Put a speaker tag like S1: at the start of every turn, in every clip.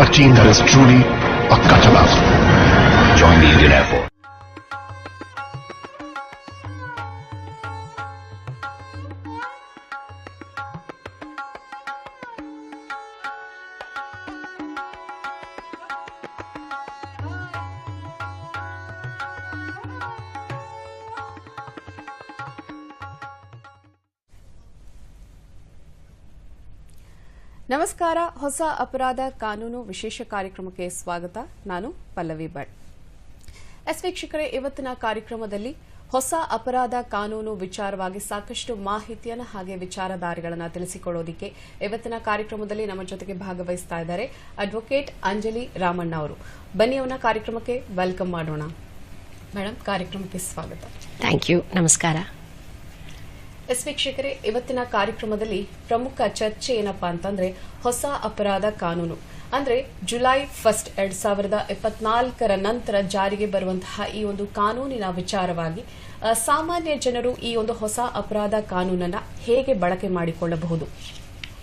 S1: a team that is truly a cut above.
S2: Join the Indian Air Force.
S3: ನಮಸ್ಕಾರ. ಹೊಸ ಅಪರಾಧ ಕಾನೂನು ವಿಶೇಷ ಕಾರ್ಯಕ್ರಮಕ್ಕೆ ಸ್ವಾಗತ. ನಾನು ಪಲ್ಲವಿ ಭಟ್. ಎಸ್ ವೀಕ್ಷಕರೇ, ಇವತ್ತಿನ ಕಾರ್ಯಕ್ರಮದಲ್ಲಿ ಹೊಸ ಅಪರಾಧ ಕಾನೂನು ವಿಚಾರವಾಗಿ ಸಾಕಷ್ಟು ಮಾಹಿತಿಯನ್ನು ಹಾಗೆ ವಿಚಾರಧಾರೆಗಳನ್ನು ತಿಳಿಸಿಕೊಡೋದಿಕ್ಕೆ ಇವತ್ತಿನ ಕಾರ್ಯಕ್ರಮದಲ್ಲಿ ನಮ್ಮ ಜೊತೆಗೆ ಭಾಗವಹಿಸ್ತಾ ಇದ್ದಾರೆ ಅಡ್ವೊಕೇಟ್ ಅಂಜಲಿ ರಾಮಣ್ಣ ಅವರು. ಬನ್ನಿ ಅವನ ಕಾರ್ಯಕ್ರಮಕ್ಕೆ ವೆಲ್ಕಮ್ ಮಾಡೋಣ. ಮೇಡಮ್ ಕಾರ್ಯಕ್ರಮಕ್ಕೆ ಸ್ವಾಗತ.
S4: Thank you. ನಮಸ್ಕಾರ.
S3: ಎಸ್ ವೀಕ್ಷಕರೇ, ಇವತ್ತಿನ ಕಾರ್ಯಕ್ರಮದಲ್ಲಿ ಪ್ರಮುಖ ಚರ್ಚೆ ಏನಪ್ಪಾ ಅಂತಂದ್ರೆ ಹೊಸ ಅಪರಾಧ ಕಾನೂನು. ಅಂದ್ರೆ ಜುಲೈ ಫಸ್ಟ್ ಎರಡ್ ಸಾವಿರದ ಇಪ್ಪತ್ನಾಲ್ಕರ ನಂತರ ಜಾರಿಗೆ ಬರುವಂತಹ ಈ ಒಂದು ಕಾನೂನಿನ ವಿಚಾರವಾಗಿ ಸಾಮಾನ್ಯ ಜನರು ಈ ಒಂದು ಹೊಸ ಅಪರಾಧ ಕಾನೂನನ್ನ ಹೇಗೆ ಬಳಕೆ ಮಾಡಿಕೊಳ್ಳಬಹುದು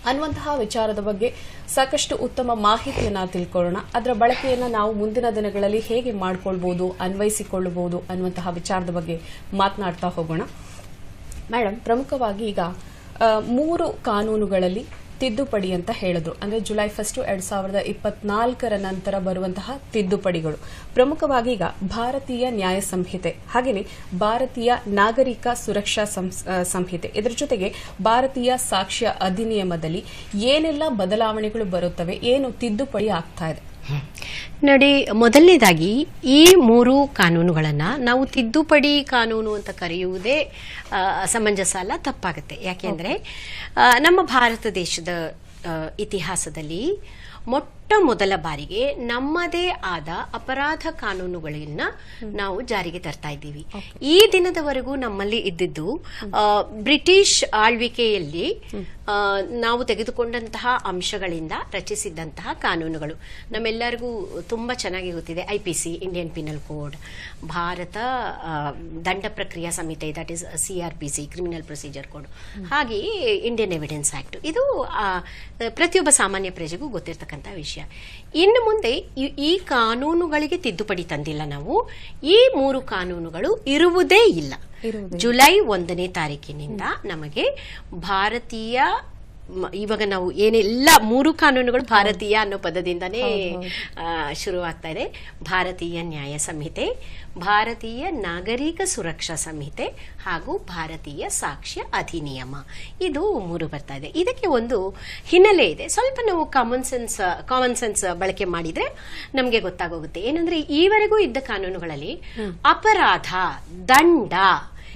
S3: ಅನ್ನುವಂತಹ ವಿಚಾರದ ಬಗ್ಗೆ ಸಾಕಷ್ಟು ಉತ್ತಮ ಮಾಹಿತಿಯನ್ನ ತಿಳ್ಕೊಳ್ಳೋಣ. ಅದರ ಬಳಕೆಯನ್ನ ನಾವು ಮುಂದಿನ ದಿನಗಳಲ್ಲಿ ಹೇಗೆ ಮಾಡಿಕೊಳ್ಬಹುದು ಅನ್ವಯಿಸಿಕೊಳ್ಳಬಹುದು ಅನ್ನುವಂತಹ ವಿಚಾರದ ಬಗ್ಗೆ ಮಾತನಾಡ್ತಾ ಹೋಗೋಣ. ಮೇಡಮ್ ಪ್ರಮುಖವಾಗಿ ಈಗ ಮೂರು ಕಾನೂನುಗಳಲ್ಲಿ ತಿದ್ದುಪಡಿ ಅಂತ ಹೇಳಿದ್ರು. ಅಂದ್ರೆ ಜುಲೈ ಫಸ್ಟ್ ಎರಡ್ ಸಾವಿರದ ಇಪ್ಪತ್ನಾಲ್ಕರ ನಂತರ ಬರುವಂತಹ ತಿದ್ದುಪಡಿಗಳು. ಪ್ರಮುಖವಾಗಿ ಈಗ ಭಾರತೀಯ ನ್ಯಾಯ ಸಂಹಿತೆ, ಹಾಗೆಯೇ ಭಾರತೀಯ ನಾಗರಿಕ ಸುರಕ್ಷಾ ಸಂಹಿತೆ. ಇದರ ಜೊತೆಗೆ ಭಾರತೀಯ ಸಾಕ್ಷ್ಯ ಅಧಿನಿಯಮದಲ್ಲಿ ಏನೆಲ್ಲ ಬದಲಾವಣೆಗಳು ಬರುತ್ತವೆ, ಏನು ತಿದ್ದುಪಡಿ ಆಗ್ತಾ ಇದೆ
S4: ನೋಡಿ ಮೊದಲನೇದಾಗಿ ಈ ಮೂರು ಕಾನೂನುಗಳನ್ನು ನಾವು ತಿದ್ದುಪಡಿ ಕಾನೂನು ಅಂತ ಕರೆಯುವುದೇ ಸಮಂಜಸ ಅಲ್ಲ ತಪ್ಪಾಗುತ್ತೆ. ಯಾಕೆಂದರೆ ನಮ್ಮ ಭಾರತ ದೇಶದ ಇತಿಹಾಸದಲ್ಲಿ ಮೊಟ್ಟ ಮೊದಲ ಬಾರಿಗೆ ನಮ್ಮದೇ ಆದ ಅಪರಾಧ ಕಾನೂನುಗಳನ್ನ ನಾವು ಜಾರಿಗೆ ತರ್ತಾ ಇದ್ದೀವಿ. ಈ ದಿನದವರೆಗೂ ನಮ್ಮಲ್ಲಿ ಇದ್ದಿದ್ದು ಬ್ರಿಟಿಷ್ ಆಳ್ವಿಕೆಯಲ್ಲಿ ನಾವು ತೆಗೆದುಕೊಂಡಂತಹ ಅಂಶಗಳಿಂದ ರಚಿಸಿದ್ದಂತಹ ಕಾನೂನುಗಳು. ನಮ್ಮೆಲ್ಲರಿಗೂ ತುಂಬಾ ಚೆನ್ನಾಗಿ ಗೊತ್ತಿದೆ. I P C Indian penal code Bharat ದಂಡ ಪ್ರಕ್ರಿಯಾ ಸಂಹಿತೆ that is C R P C criminal procedure code ಹಾಗೆಯೇ ಇಂಡಿಯನ್ ಎವಿಡೆನ್ಸ್ ಆಕ್ಟ್ ಇದು ಪ್ರತಿಯೊಬ್ಬ ಸಾಮಾನ್ಯ ಪ್ರಜೆಗೂ ಗೊತ್ತಿರತಕ್ಕಂಥ ವಿಷಯ. ಇನ್ನು ಮುಂದೆ ಈ- ಕಾನೂನುಗಳಿಗೆ ತಿದ್ದುಪಡಿ ತಂದಿಲ್ಲ ನಾವು. ಈ ಮೂರು ಕಾನೂನುಗಳು ಇರುವುದೇ ಇಲ್ಲ. ಜುಲೈ ಒಂದನೇ ತಾರೀಕಿನಿಂದ ನಮಗೆ ಭಾರತೀಯ ಇವಾಗ ನಾವು ಏನೆಲ್ಲ ಮೂರು ಕಾನೂನುಗಳು ಭಾರತೀಯ ಅನ್ನೋ ಪದದಿಂದನೇ ಶುರುವಾಗ್ತಾ ಇದೆ. ಭಾರತೀಯ ನ್ಯಾಯ ಸಂಹಿತೆ ಭಾರತೀಯ ನಾಗರಿಕ ಸುರಕ್ಷಾ ಸಂಹಿತೆ ಹಾಗೂ ಭಾರತೀಯ ಸಾಕ್ಷ್ಯ ಅಧಿನಿಯಮ. ಇದು ಮೂರು ಬರ್ತಾ ಇದೆ. ಇದಕ್ಕೆ ಒಂದು ಹಿನ್ನೆಲೆ ಇದೆ. ಸ್ವಲ್ಪ ನಾವು ಕಾಮನ್ ಸೆನ್ಸ್ ಕಾಮನ್ ಸೆನ್ಸ್ ಬಳಕೆ ಮಾಡಿದ್ರೆ ನಮಗೆ ಗೊತ್ತಾಗೋಗುತ್ತೆ. ಏನಂದ್ರೆ ಈವರೆಗೂ ಇದ್ದ ಕಾನೂನುಗಳಲ್ಲಿ ಅಪರಾಧ ದಂಡ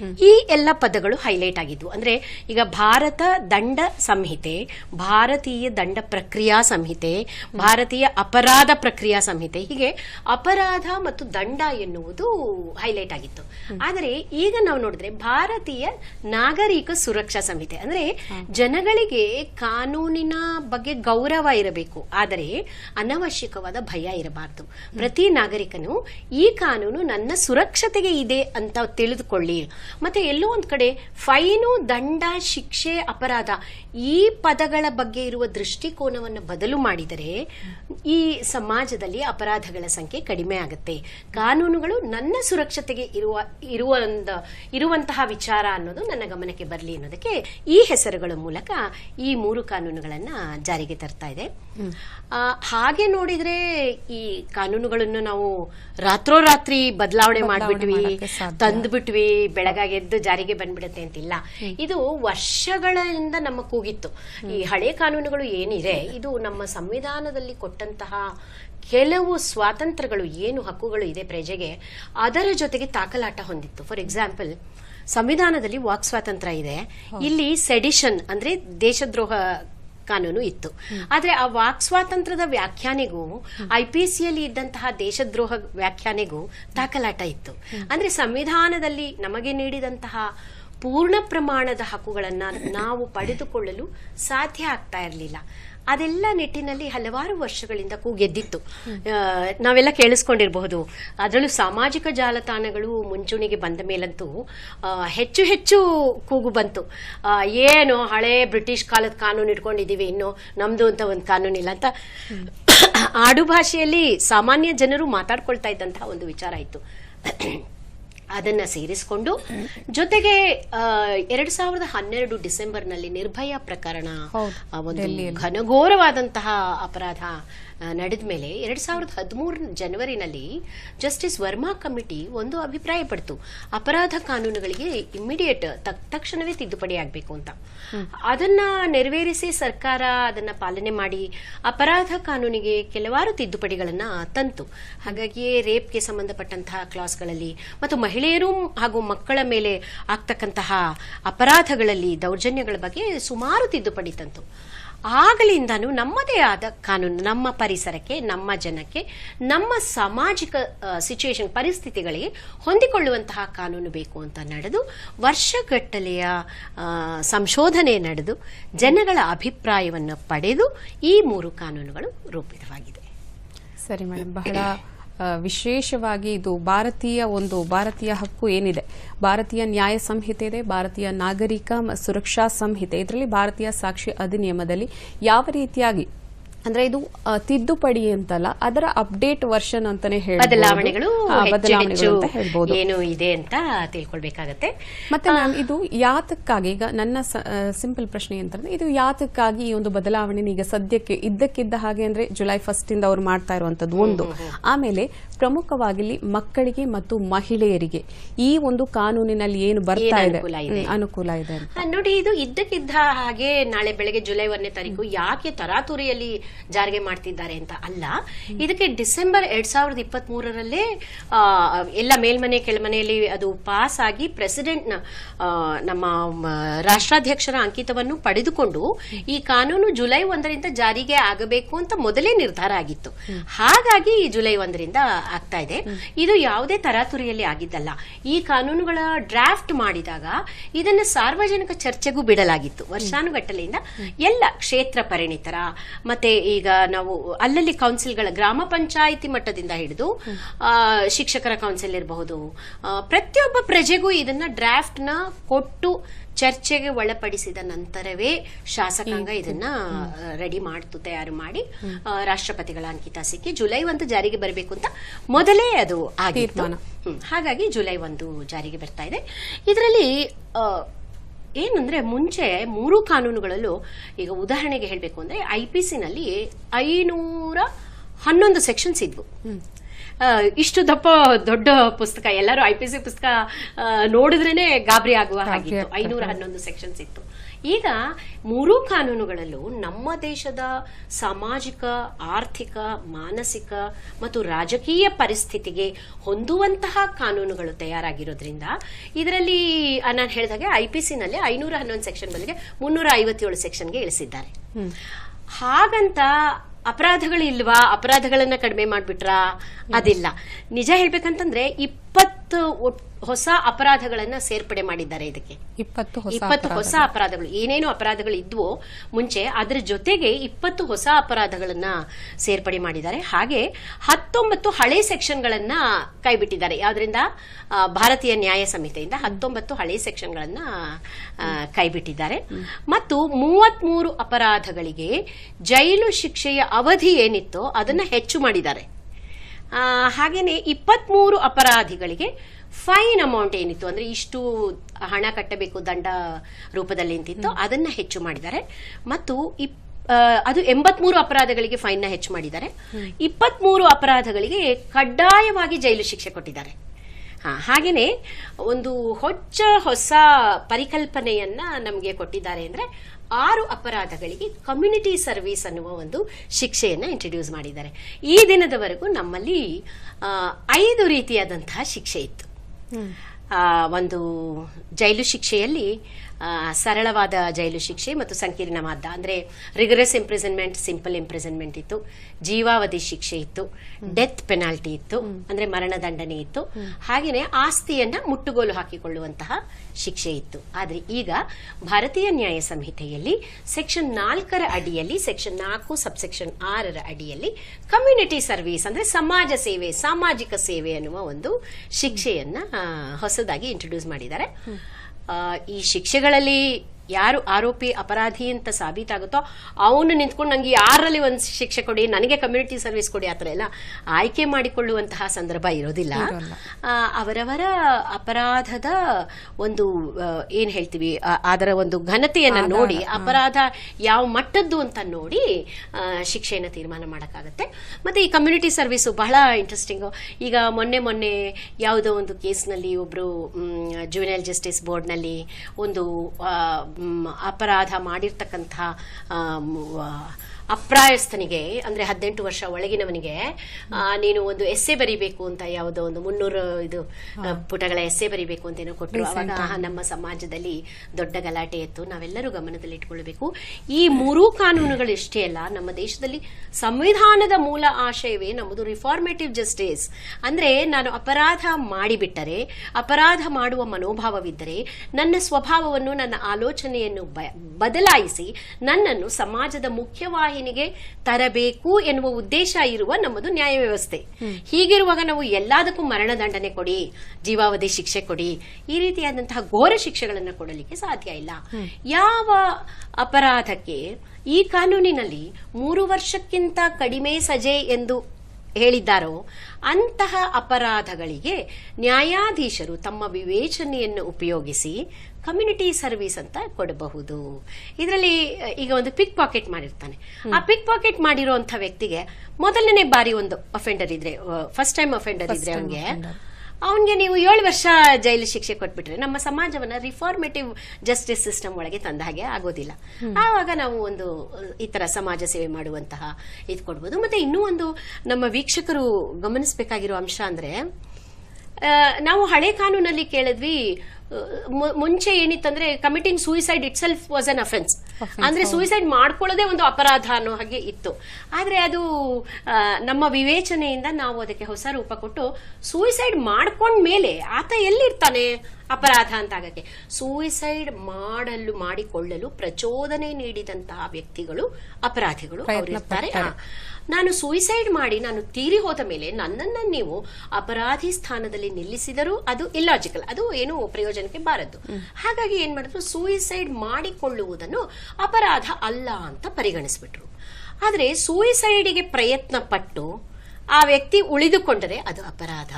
S4: ಈ ಎಲ್ಲ ಪದಗಳು ಹೈಲೈಟ್ ಆಗಿದ್ವು. ಅಂದ್ರೆ ಈಗ ಭಾರತ ದಂಡ ಸಂಹಿತೆ, ಭಾರತೀಯ ದಂಡ ಪ್ರಕ್ರಿಯಾ ಸಂಹಿತೆ, ಭಾರತೀಯ ಅಪರಾಧ ಪ್ರಕ್ರಿಯಾ ಸಂಹಿತೆ, ಹೀಗೆ ಅಪರಾಧ ಮತ್ತು ದಂಡ ಎನ್ನುವುದು ಹೈಲೈಟ್ ಆಗಿತ್ತು. ಆದರೆ ಈಗ ನಾವು ನೋಡಿದ್ರೆ ಭಾರತೀಯ ನಾಗರಿಕ ಸುರಕ್ಷಾ ಸಂಹಿತೆ, ಅಂದ್ರೆ ಜನಗಳಿಗೆ ಕಾನೂನಿನ ಬಗ್ಗೆ ಗೌರವ ಇರಬೇಕು, ಆದರೆ ಅನವಶ್ಯಕವಾದ ಭಯ ಇರಬಾರದು. ಪ್ರತಿ ನಾಗರಿಕನು ಈ ಕಾನೂನು ನನ್ನ ಸುರಕ್ಷತೆಗೆ ಇದೆ ಅಂತ ತಿಳಿದುಕೊಳ್ಳಿ. ಮತ್ತೆ ಎಲ್ಲೋ ಒಂದ್ ಕಡೆ ಫೈನು ದಂಡ ಶಿಕ್ಷೆ ಅಪರಾಧ ಈ ಪದಗಳ ಬಗ್ಗೆ ಇರುವ ದೃಷ್ಟಿಕೋನವನ್ನು ಬದಲು ಮಾಡಿದರೆ ಈ ಸಮಾಜದಲ್ಲಿ ಅಪರಾಧಗಳ ಸಂಖ್ಯೆ ಕಡಿಮೆ ಆಗುತ್ತೆ. ಕಾನೂನುಗಳು ನನ್ನ ಸುರಕ್ಷತೆಗೆ ಇರುವ ಇರುವ ಇರುವಂತಹ ವಿಚಾರ ಅನ್ನೋದು ನನ್ನ ಗಮನಕ್ಕೆ ಬರಲಿ ಅನ್ನೋದಕ್ಕೆ ಈ ಹೆಸರುಗಳ ಮೂಲಕ ಈ ಮೂರು ಕಾನೂನುಗಳನ್ನ ಜಾರಿಗೆ ತರ್ತಾ ಇದೆ. ಆ, ಹಾಗೆ ನೋಡಿದ್ರೆ ಈ ಕಾನೂನುಗಳನ್ನು ನಾವು ರಾತ್ರೋರಾತ್ರಿ ಬದಲಾವಣೆ ಮಾಡಿಬಿಟ್ವಿ. ತಂದ್ಬಿಟ್ವಿ ಬೆಳಗಾಗಿ ಎದ್ದು ಜಾರಿಗೆ ಬಂದ್ಬಿಡುತ್ತೆ ಅಂತಿಲ್ಲ. ಇದು ವರ್ಷಗಳಿಂದ ನಮ್ಮ ಕೂಗಿತ್ತು. ಈ ಹಳೆ ಕಾನೂನುಗಳು ಏನಿದೆ ಇದು ನಮ್ಮ ಸಂವಿಧಾನದಲ್ಲಿ ಕೊಟ್ಟಂತಹ ಕೆಲವು ಸ್ವಾತಂತ್ರ್ಯಗಳು ಏನು ಹಕ್ಕುಗಳು ಇದೆ ಪ್ರಜೆಗೆ ಅದರ ಜೊತೆಗೆ ತಾಕಲಾಟ ಹೊಂದಿತ್ತು. ಫಾರ್ ಎಕ್ಸಾಂಪಲ್ ಸಂವಿಧಾನದಲ್ಲಿ ವಾಕ್ ಸ್ವಾತಂತ್ರ್ಯ ಇದೆ. ಇಲ್ಲಿ ಸೆಡಿಷನ್ ಅಂದ್ರೆ ದೇಶದ್ರೋಹ ಕಾನೂನು ಇತ್ತು. ಆದ್ರೆ ಆ ವಾಕ್ ಸ್ವಾತಂತ್ರ್ಯದ ವ್ಯಾಖ್ಯಾನೆಗೂ ಐ ಪಿ ಸಿಯಲ್ಲಿ ಇದ್ದಂತಹ ದೇಶದ್ರೋಹ ವ್ಯಾಖ್ಯಾನೆಗೂ ದಾಖಲಾಟ ಇತ್ತು. ಅಂದ್ರೆ ಸಂವಿಧಾನದಲ್ಲಿ ನಮಗೆ ನೀಡಿದಂತಹ ಪೂರ್ಣ ಪ್ರಮಾಣದ ಹಕ್ಕುಗಳನ್ನು ನಾವು ಪಡೆದುಕೊಳ್ಳಲು ಸಾಧ್ಯ ಆಗ್ತಾ ಇರಲಿಲ್ಲ. ಅದೆಲ್ಲ ನಿಟ್ಟಿನಲ್ಲಿ ಹಲವಾರು ವರ್ಷಗಳಿಂದ ಕೂಗೆದ್ದಿತ್ತು. ನಾವೆಲ್ಲ ಕೇಳಿಸ್ಕೊಂಡಿರಬಹುದು. ಅದರಲ್ಲೂ ಸಾಮಾಜಿಕ ಜಾಲತಾಣಗಳು ಮುಂಚೂಣಿಗೆ ಬಂದ ಮೇಲಂತೂ ಹೆಚ್ಚು ಹೆಚ್ಚು ಕೂಗು ಬಂತು. ಏನು ಹಳೆ ಬ್ರಿಟಿಷ್ ಕಾಲದ ಕಾನೂನು ಇಟ್ಕೊಂಡಿದ್ದೀವಿ ಇನ್ನು, ನಮ್ದು ಅಂತ ಒಂದು ಕಾನೂನಿಲ್ಲ ಅಂತ. ಆಡು ಭಾಷೆಯಲ್ಲಿ ಸಾಮಾನ್ಯ ಜನರು ಮಾತಾಡ್ಕೊಳ್ತಾ ಇದ್ದಂತಹ ಒಂದು ವಿಚಾರ ಇತ್ತು. ಅದನ್ನ ಸೇರಿಸಿಕೊಂಡು ಜೊತೆಗೆ ಎರಡ್ ಸಾವಿರದ ಹನ್ನೆರಡು ಡಿಸೆಂಬರ್ನಲ್ಲಿ ನಿರ್ಭಯ ಪ್ರಕರಣ ಒಂದು. ಘನಘೋರವಾದಂತಹ ಅಪರಾಧ ನಡೆದ ಮೇಲೆ ಎರಡು ಸಾವಿರದ ಹದಿಮೂರು ಜನವರಿನಲ್ಲಿ ಜಸ್ಟಿಸ್ ವರ್ಮಾ ಕಮಿಟಿ ಒಂದು ಅಭಿಪ್ರಾಯ ಪಡ್ತು ಅಪರಾಧ ಕಾನೂನುಗಳಿಗೆ ಇಮ್ಮಿಡಿಯೇಟ್ ತಕ್ಷಣವೇ ತಿದ್ದುಪಡಿ ಆಗಬೇಕು ಅಂತ. ಅದನ್ನ ನೆರವೇರಿಸಿ ಸರ್ಕಾರ ಅದನ್ನ ಪಾಲನೆ ಮಾಡಿ ಅಪರಾಧ ಕಾನೂನಿಗೆ ಕೆಲವಾರು ತಿದ್ದುಪಡಿಗಳನ್ನ ತಂತು. ಹಾಗಾಗಿಯೇ ರೇಪ್ಗೆ ಸಂಬಂಧಪಟ್ಟಂತಹ ಕ್ಲಾಸ್ಗಳಲ್ಲಿ ಮತ್ತು ಮಹಿಳೆಯರು ಹಾಗೂ ಮಕ್ಕಳ ಮೇಲೆ ಆಗ್ತಕ್ಕಂತಹ ಅಪರಾಧಗಳಲ್ಲಿ ದೌರ್ಜನ್ಯಗಳ ಬಗ್ಗೆ ಸುಮಾರು ತಿದ್ದುಪಡಿ ತಂತು. ಆಗಲಿಂದನೂ ನಮ್ಮದೇ ಆದ ಕಾನೂನು, ನಮ್ಮ ಪರಿಸರಕ್ಕೆ, ನಮ್ಮ ಜನಕ್ಕೆ, ನಮ್ಮ ಸಾಮಾಜಿಕ ಸಿಚುವೇಶನ್ ಪರಿಸ್ಥಿತಿಗಳಿಗೆ ಹೊಂದಿಕೊಳ್ಳುವಂತಹ ಕಾನೂನು ಬೇಕು ಅಂತ ನಡೆದು, ವರ್ಷಗಟ್ಟಲೆಯ ಸಂಶೋಧನೆ ನಡೆದು, ಜನಗಳ ಅಭಿಪ್ರಾಯವನ್ನು ಪಡೆದು ಈ ಮೂರು ಕಾನೂನುಗಳು ರೂಪಿತವಾಗಿದೆ.
S3: ಸರಿ ಮೇಡಮ್ ಬಹಳ ವಿಶೇಷವಾಗಿ ಇದು ಭಾರತೀಯ ಒಂದು ಭಾರತೀಯ ಹಕ್ಕು ಏನಿದೆ? ಭಾರತೀಯ ನ್ಯಾಯ ಸಂಹಿತೆ ಇದೆ, ಭಾರತೀಯ ನಾಗರಿಕ ಸುರಕ್ಷಾ ಸಂಹಿತೆ. ಇದರಲ್ಲಿ ಭಾರತೀಯ ಸಾಕ್ಷಿ ಅಧಿನಿಯಮದಲ್ಲಿ ಯಾವ ರೀತಿಯಾಗಿ ಅಂದ್ರೆ ಇದು ತಿದ್ದುಪಡಿ ಅಂತಲ್ಲ ಅದರ ಅಪ್ಡೇಟ್ ವರ್ಷನ್ ಅಂತಾನೆ.
S4: ಬದಲಾವಣೆಗಳು
S3: ಹೇಳ್ಬೋದು.
S4: ಏನು ಇದೆ ಅಂತ ತಿಳ್ಕೊಳ್ಬೇಕಾಗತ್ತೆ.
S3: ಮತ್ತೆ ಮ್ಯಾಮ್ ಇದು ಯಾತಕ್ಕಾಗಿ ಈಗ ನನ್ನ ಸಿಂಪಲ್ ಪ್ರಶ್ನೆ ಅಂತಂದ್ರೆ ಇದು ಯಾತಕ್ಕಾಗಿ ಈ ಒಂದು ಬದಲಾವಣೆ ಈಗ ಸದ್ಯಕ್ಕೆ ಇದ್ದಕ್ಕಿದ್ದ ಹಾಗೆ ಅಂದ್ರೆ ಜುಲೈ ಫಸ್ಟ್ ಇಂದ ಅವ್ರು ಮಾಡ್ತಾ ಇರುವಂತದ್ದು ಒಂದು. ಆಮೇಲೆ ಪ್ರಮುಖವಾಗಿ ಮಕ್ಕಳಿಗೆ ಮತ್ತು ಮಹಿಳೆಯರಿಗೆ ಈ ಒಂದು ಕಾನೂನಿನಲ್ಲಿ ಏನು ಬರ್ತಾ ಇದೆ?
S4: ಅನುಕೂಲ ಇದೆ? ನೋಡಿ ಇದು ಇದ್ದಕ್ಕಿದ್ದ ಹಾಗೆ ನಾಳೆ ಬೆಳಗ್ಗೆ ಜುಲೈ ಒಂದನೇ ತಾರೀಕು ಯಾಕೆ ತರಾತುರಿಯಲ್ಲಿ ಜಾರಿಗೆ ಮಾಡ್ತಿದ್ದಾರೆ ಅಂತ ಅಲ್ಲ. ಇದಕ್ಕೆ ಡಿಸೆಂಬರ್ ಎರಡ್ ಸಾವಿರದ ಇಪ್ಪತ್ತ್ ಮೂರರಲ್ಲೇ ಎಲ್ಲ ಮೇಲ್ಮನೆ, ಕೆಳಮನೆಯಲ್ಲಿ ಅದು ಪಾಸ್ ಆಗಿ ಪ್ರೆಸಿಡೆಂಟ್ ನಮ್ಮ ರಾಷ್ಟ್ರಾಧ್ಯಕ್ಷರ ಅಂಕಿತವನ್ನು ಪಡೆದುಕೊಂಡು ಈ ಕಾನೂನು ಜುಲೈ ಒಂದರಿಂದ ಜಾರಿಗೆ ಆಗಬೇಕು ಅಂತ ಮೊದಲೇ ನಿರ್ಧಾರ ಆಗಿತ್ತು. ಹಾಗಾಗಿ ಈ ಜುಲೈ ಒಂದರಿಂದ ಆಗ್ತಾ ಇದೆ. ಇದು ಯಾವುದೇ ತರಾತುರಿಯಲ್ಲಿ ಆಗಿದ್ದಲ್ಲ. ಈ ಕಾನೂನುಗಳ ಡ್ರಾಫ್ಟ್ ಮಾಡಿದಾಗ ಇದನ್ನ ಸಾರ್ವಜನಿಕ ಚರ್ಚೆಗೂ ಬಿಡಲಾಗಿತ್ತು. ವರ್ಷಾನುಗಟ್ಟಲೆಯಿಂದ ಎಲ್ಲ ಕ್ಷೇತ್ರ ಪರಿಣಿತರ, ಮತ್ತೆ ಈಗ ನಾವು ಅಲ್ಲಲ್ಲಿ ಕೌನ್ಸಿಲ್ಗಳ ಗ್ರಾಮ ಪಂಚಾಯಿತಿ ಮಟ್ಟದಿಂದ ಹಿಡಿದು ಶಿಕ್ಷಕರ ಕೌನ್ಸಿಲ್ ಇರಬಹುದು. ಪ್ರತಿಯೊಬ್ಬ ಪ್ರಜೆಗೂ ಇದನ್ನ ಡ್ರಾಫ್ಟ್ನ ಕೊಟ್ಟು ಚರ್ಚೆಗೆ ಒಳಪಡಿಸಿದ ನಂತರವೇ ಶಾಸಕಾಂಗ ಇದನ್ನ ರೆಡಿ ಮಾಡ್ತು ತಯಾರು ಮಾಡಿ ರಾಷ್ಟ್ರಪತಿಗಳ ಅಂಕಿತ ಸಿಕ್ಕಿ ಜುಲೈ ಒಂದು ಜಾರಿಗೆ ಬರಬೇಕು ಅಂತ ಮೊದಲೇ ಅದು ಆಗಿತ್ತು. ಹಾಗಾಗಿ ಜುಲೈ ಒಂದು ಜಾರಿಗೆ ಬರ್ತಾ ಇದೆ. ಇದರಲ್ಲಿ ಏನಂದ್ರೆ ಮುಂಚೆ ಮೂರು ಕಾನೂನುಗಳಲ್ಲೂ ಈಗ ಉದಾಹರಣೆಗೆ ಹೇಳಬೇಕು ಅಂದ್ರೆ ಐ ಪಿ ನಲ್ಲಿ ಐನೂರ ಹನ್ನೊಂದು ಸೆಕ್ಷನ್ಸ್ ಇದ್ವು. ಇಷ್ಟು ದಪ್ಪ ದೊಡ್ಡ ಪುಸ್ತಕ ಎಲ್ಲರೂ ಐ ಪಿ ಸಿ ಪುಸ್ತಕ ನೋಡಿದ್ರೇನೆ ಗಾಬರಿ ಆಗುವ ಹಾಗಿತ್ತು. ಐನೂರ ಹನ್ನೊಂದು ಸೆಕ್ಷನ್ಸ್ ಇತ್ತು. ಈಗ ಮೂರೂ ಕಾನೂನುಗಳಲ್ಲೂ ನಮ್ಮ ದೇಶದ ಸಾಮಾಜಿಕ ಆರ್ಥಿಕ ಮಾನಸಿಕ ಮತ್ತು ರಾಜಕೀಯ ಪರಿಸ್ಥಿತಿಗೆ ಹೊಂದುವಂತಹ ಕಾನೂನುಗಳು ತಯಾರಾಗಿರೋದ್ರಿಂದ ಇದರಲ್ಲಿ ನಾನು ಹೇಳಿದಾಗೆ ಐ ಪಿ ನಲ್ಲಿ ಐನೂರ ಹನ್ನೊಂದು ಸೆಕ್ಷನ್ ಬದಲಿಗೆ ಮುನ್ನೂರ ಐವತ್ತೇಳು ಸೆಕ್ಷನ್ಗೆ ಇಳಿಸಿದ್ದಾರೆ. ಹಾಗಂತ ಅಪರಾಧಗಳು ಇಲ್ವಾ? ಅಪರಾಧಗಳನ್ನ ಕಡಿಮೆ ಮಾಡ್ಬಿಟ್ರಾ? ಅದಿಲ್ಲ. ನಿಜ ಹೇಳ್ಬೇಕಂತಂದ್ರೆ ಇಪ್ಪತ್ತು ಹೊಸ ಅಪರಾಧಗಳನ್ನ ಸೇರ್ಪಡೆ ಮಾಡಿದ್ದಾರೆ ಇದಕ್ಕೆ.
S3: ಇಪ್ಪತ್ತು ಹೊಸ
S4: ಇಪ್ಪತ್ತು. ಹೊಸ ಅಪರಾಧಗಳು. ಏನೇನು ಅಪರಾಧಗಳು ಇದ್ವೋ ಮುಂಚೆ ಅದರ ಜೊತೆಗೆ ಇಪ್ಪತ್ತು ಹೊಸ ಅಪರಾಧಗಳನ್ನ ಸೇರ್ಪಡೆ ಮಾಡಿದ್ದಾರೆ. ಹಾಗೆ ಹತ್ತೊಂಬತ್ತು ಹಳೆ ಸೆಕ್ಷನ್ಗಳನ್ನ ಕೈಬಿಟ್ಟಿದ್ದಾರೆ. ಯಾವ್ದ್ರಿಂದ ಭಾರತೀಯ ನ್ಯಾಯ ಸಂಹಿತೆಯಿಂದ ಹತ್ತೊಂಬತ್ತು ಹಳೆ ಸೆಕ್ಷನ್ಗಳನ್ನ ಕೈಬಿಟ್ಟಿದ್ದಾರೆ. ಮತ್ತು ಮೂವತ್ಮೂರು ಅಪರಾಧಗಳಿಗೆ ಜೈಲು ಶಿಕ್ಷೆಯ ಅವಧಿ ಏನಿತ್ತೋ ಅದನ್ನ ಹೆಚ್ಚು ಮಾಡಿದ್ದಾರೆ. ಹಾಗೇನೆ ಇಪ್ಪತ್ಮೂರು ಅಪರಾಧಿಗಳಿಗೆ ಫೈನ್ ಅಮೌಂಟ್ ಏನಿತ್ತು ಅಂದ್ರೆ ಇಷ್ಟು ಹಣ ಕಟ್ಟಬೇಕು ದಂಡ ರೂಪದಲ್ಲಿ ಅಂತಿತ್ತು. ಅದನ್ನ ಹೆಚ್ಚು ಮಾಡಿದ್ದಾರೆ. ಮತ್ತು ಅದು ಎಂಬತ್ಮೂರು ಅಪರಾಧಗಳಿಗೆ ಫೈನ್ನ ಹೆಚ್ಚು ಮಾಡಿದ್ದಾರೆ. ಇಪ್ಪತ್ಮೂರು ಅಪರಾಧಗಳಿಗೆ ಕಡ್ಡಾಯವಾಗಿ ಜೈಲು ಶಿಕ್ಷೆ ಕೊಟ್ಟಿದ್ದಾರೆ. ಹಾ ಹಾಗೆಯೇ ಒಂದು ಹೊಚ್ಚ ಹೊಸ ಪರಿಕಲ್ಪನೆಯನ್ನ ನಮಗೆ ಕೊಟ್ಟಿದ್ದಾರೆ ಅಂದ್ರೆ ಆರು ಅಪರಾಧಗಳಿಗೆ ಕಮ್ಯುನಿಟಿ ಸರ್ವಿಸ್ ಅನ್ನುವ ಒಂದು ಶಿಕ್ಷೆಯನ್ನ ಇಂಟ್ರಡ್ಯೂಸ್ ಮಾಡಿದ್ದಾರೆ. ಈ ದಿನದವರೆಗೂ ನಮ್ಮಲ್ಲಿ ಐದು ರೀತಿಯಾದಂತಹ ಶಿಕ್ಷೆ ಇತ್ತು. ಒಂದು ಜೈಲು ಶಿಕ್ಷೆಯಲ್ಲಿ ಸರಳವಾದ ಜೈಲು ಶಿಕ್ಷೆ ಮತ್ತು ಸಂಕೀರ್ಣವಾದ ಅಂದರೆ ರಿಗರಸ್ ಇಂಪ್ರಿಸನ್ಮೆಂಟ್ ಸಿಂಪಲ್ ಇಂಪ್ರಿಸನ್ಮೆಂಟ್ ಇತ್ತು. ಜೀವಾವಧಿ ಶಿಕ್ಷೆ ಇತ್ತು. ಡೆತ್ ಪೆನಾಲ್ಟಿ ಇತ್ತು. ಅಂದ್ರೆ ಮರಣದಂಡನೆ ಇತ್ತು. ಹಾಗೆಯೇ ಆಸ್ತಿಯನ್ನು ಮುಟ್ಟುಗೋಲು ಹಾಕಿಕೊಳ್ಳುವಂತಹ ಶಿಕ್ಷೆ ಇತ್ತು. ಆದರೆ ಈಗ ಭಾರತೀಯ ನ್ಯಾಯ ಸಂಹಿತೆಯಲ್ಲಿ ಸೆಕ್ಷನ್ ನಾಲ್ಕರ ಅಡಿಯಲ್ಲಿ ಸೆಕ್ಷನ್ ನಾಲ್ಕು ಸಬ್ಸೆಕ್ಷನ್ ಆರರ ಅಡಿಯಲ್ಲಿ ಕಮ್ಯುನಿಟಿ ಸರ್ವಿಸ್ ಅಂದ್ರೆ ಸಮಾಜ ಸೇವೆ, ಸಾಮಾಜಿಕ ಸೇವೆ ಅನ್ನುವ ಒಂದು ಶಿಕ್ಷೆಯನ್ನ ಹೊಸದಾಗಿ ಇಂಟ್ರೊಡ್ಯೂಸ್ ಮಾಡಿದ್ದಾರೆ. ಈ ಶಿಕ್ಷೆಗಳಲ್ಲಿ ಯಾರು ಆರೋಪಿ ಅಪರಾಧಿ ಅಂತ ಸಾಬೀತಾಗುತ್ತೋ ಅವನು ನಿಂತ್ಕೊಂಡು ನನಗೆ ಯಾರಲ್ಲಿ ಒಂದು ಶಿಕ್ಷೆ ಕೊಡಿ ನನಗೆ ಕಮ್ಯುನಿಟಿ ಸರ್ವಿಸ್ ಕೊಡಿ ಆ ಥರ ಎಲ್ಲ ಆಯ್ಕೆ ಮಾಡಿಕೊಳ್ಳುವಂತಹ ಸಂದರ್ಭ ಇರೋದಿಲ್ಲ. ಅವರವರ ಅಪರಾಧದ ಒಂದು ಏನು ಹೇಳ್ತೀವಿ ಅದರ ಒಂದು ಘನತೆಯನ್ನು ನೋಡಿ ಅಪರಾಧ ಯಾವ ಮಟ್ಟದ್ದು ಅಂತ ನೋಡಿ ಶಿಕ್ಷೆಯನ್ನು ತೀರ್ಮಾನ ಮಾಡೋಕ್ಕಾಗತ್ತೆ. ಮತ್ತೆ ಈ ಕಮ್ಯುನಿಟಿ ಸರ್ವಿಸು ಬಹಳ ಇಂಟ್ರೆಸ್ಟಿಂಗು ಈಗ ಮೊನ್ನೆ ಮೊನ್ನೆ ಯಾವುದೋ ಒಂದು ಕೇಸ್ನಲ್ಲಿ ಒಬ್ಬರು ಜ್ಯುವೆನಲ್ ಜಸ್ಟಿಸ್ ಬೋರ್ಡ್ನಲ್ಲಿ ಒಂದು ಅಪರಾಧ ಮಾಡಿರ್ತಕ್ಕಂಥ ಅಪ್ರಾಯಸ್ಥನಿಗೆ ಅಂದ್ರೆ ಹದಿನೆಂಟು ವರ್ಷ ಒಳಗಿನವನಿಗೆ ನೀನು ಒಂದು ಎಸ್ಸೆ ಬರಿಬೇಕು ಅಂತ ಯಾವುದೋ ಒಂದು ಮುನ್ನೂರು ಇದು ಪುಟಗಳ ಎಸ್ಸೆ ಬರಿಬೇಕು ಅಂತ ಏನೋ ಕೊಟ್ಟರು ಅವಾಗ ನಮ್ಮ ಸಮಾಜದಲ್ಲಿ ದೊಡ್ಡ ಗಲಾಟೆ ಇತ್ತು. ನಾವೆಲ್ಲರೂ ಗಮನದಲ್ಲಿ ಇಟ್ಕೊಳ್ಬೇಕು. ಈ ಮೂರೂ ಕಾನೂನುಗಳು ಇಷ್ಟೇ ಅಲ್ಲ ನಮ್ಮ ದೇಶದಲ್ಲಿ ಸಂವಿಧಾನದ ಮೂಲ ಆಶಯವೇ ನಮ್ಮದು ರಿಫಾರ್ಮೇಟಿವ್ ಜಸ್ಟಿಸ್ ಅಂದ್ರೆ ನಾನು ಅಪರಾಧ ಮಾಡಿಬಿಟ್ಟರೆ ಅಪರಾಧ ಮಾಡುವ ಮನೋಭಾವವಿದ್ದರೆ ನನ್ನ ಸ್ವಭಾವವನ್ನು ನನ್ನ ಆಲೋಚನೆಯನ್ನು ಬದಲಾಯಿಸಿ ನನ್ನನ್ನು ಸಮಾಜದ ಮುಖ್ಯವಾಹಿನಿಗೆ ತರಬೇಕು ಎನ್ನುವ ಉದ್ದೇಶ ಇರುವ ನಮ್ಮದು ನ್ಯಾಯ ವ್ಯವಸ್ಥೆ. ಹೀಗಿರುವಾಗ ನಾವು ಎಲ್ಲದಕ್ಕೂ ಮರಣದಂಡನೆ ಕೊಡಿ, ಜೀವಾವಧಿ ಶಿಕ್ಷೆ ಕೊಡಿ, ಈ ರೀತಿಯಾದಂತಹ ಘೋರ ಶಿಕ್ಷೆಗಳನ್ನು ಕೊಡಲಿಕ್ಕೆ ಸಾಧ್ಯ ಇಲ್ಲ. ಯಾವ ಅಪರಾಧಕ್ಕೆ ಈ ಕಾನೂನಿನಲ್ಲಿ ಮೂರು ವರ್ಷಕ್ಕಿಂತ ಕಡಿಮೆ ಸಜೆ ಎಂದು ಹೇಳಿದ್ದಾರೋ ಅಂತಹ ಅಪರಾಧಗಳಿಗೆ ನ್ಯಾಯಾಧೀಶರು ತಮ್ಮ ವಿವೇಚನೆಯನ್ನು ಉಪಯೋಗಿಸಿ ಕಮ್ಯುನಿಟಿ ಸರ್ವಿಸ್ ಅಂತ ಕೊಡಬಹುದು. ಇದರಲ್ಲಿ ಈಗ ಒಂದು ಪಿಕ್ ಪಾಕೆಟ್ ಮಾಡಿರ್ತಾನೆ. ಆ ಪಿಕ್ ಪಾಕೆಟ್ ಮಾಡಿರುವಂತಹ ವ್ಯಕ್ತಿಗೆ ಮೊದಲನೇ ಬಾರಿ ಒಂದು ಅಫೆಂಡರ್ ಇದ್ರೆ ಫಸ್ಟ್ ಟೈಮ್ ಅಫೆಂಡರ್ ಇದ್ರೆ ಅವನಿಗೆ ಅವನಿಗೆ ನೀವು ಏಳು ವರ್ಷ ಜೈಲು ಶಿಕ್ಷೆ ಕೊಟ್ಬಿಟ್ರೆ ನಮ್ಮ ಸಮಾಜವನ್ನ ರಿಫಾರ್ಮೇಟಿವ್ ಜಸ್ಟಿಸ್ ಸಿಸ್ಟಮ್ ಒಳಗೆ ತಂದ ಹಾಗೆ ಆಗೋದಿಲ್ಲ. ಆವಾಗ ನಾವು ಒಂದು ಈ ತರ ಸಮಾಜ ಸೇವೆ ಮಾಡುವಂತಹ ಇದು ಕೊಡ್ಬೋದು. ಮತ್ತೆ ಇನ್ನೂ ಒಂದು ನಮ್ಮ ವೀಕ್ಷಕರು ಗಮನಿಸಬೇಕಾಗಿರೋ ಅಂಶ ಅಂದ್ರೆ ನಾವು ಹಳೆ ಕಾನೂನಲ್ಲಿ ಕೇಳಿದ್ವಿ ಮುಂಚೆ ಏನಿತ್ತಂದ್ರೆ committing suicide it self was an offence ಅಂದ್ರೆ ಸೂಯಿಸೈಡ್ ಮಾಡ್ಕೊಳ್ಳೋದೇ ಒಂದು ಅಪರಾಧ ಅನ್ನೋ ಹಾಗೆ ಇತ್ತು. ಆದ್ರೆ ಅದು ನಮ್ಮ ವಿವೇಚನೆಯಿಂದ ನಾವು ಅದಕ್ಕೆ ಹೊಸ ರೂಪ ಕೊಟ್ಟು ಸೂಯಿಸೈಡ್ ಮಾಡ್ಕೊಂಡ್ಮೇಲೆ ಆತ ಎಲ್ಲಿರ್ತಾನೆ ಅಪರಾಧ ಅಂತ ಆಗಕ್ಕೆ? ಸೂಯಿಸೈಡ್ ಮಾಡಲು ಮಾಡಿಕೊಳ್ಳಲು ಪ್ರಚೋದನೆ ನೀಡಿದಂತಹ ವ್ಯಕ್ತಿಗಳು ಅಪರಾಧಿಗಳು ಅವರಿರ್ತಾರೆ. ನಾನು ಸೂಯಿಸೈಡ್ ಮಾಡಿ ನಾನು ತೀರಿ ಹೋದ ಮೇಲೆ ನನ್ನನ್ನು ನೀವು ಅಪರಾಧಿ ಸ್ಥಾನದಲ್ಲಿ ನಿಲ್ಲಿಸಿದರೂ ಅದು ಇಲ್ಲಾಜಿಕಲ್ ಅದು ಏನು ಪ್ರಯೋಜನಕ್ಕೆ ಬಾರದು. ಹಾಗಾಗಿ ಏನ್ ಮಾಡಿದ್ರು? ಸೂಯಿಸೈಡ್ ಮಾಡಿಕೊಳ್ಳುವುದನ್ನು ಅಪರಾಧ ಅಲ್ಲ ಅಂತ ಪರಿಗಣಿಸ್ಬಿಟ್ರು. ಆದ್ರೆ ಸೂಯಿಸೈಡಿಗೆ ಪ್ರಯತ್ನ ಪಟ್ಟು ಆ ವ್ಯಕ್ತಿ ಉಳಿದುಕೊಂಡರೆ ಅದು ಅಪರಾಧ.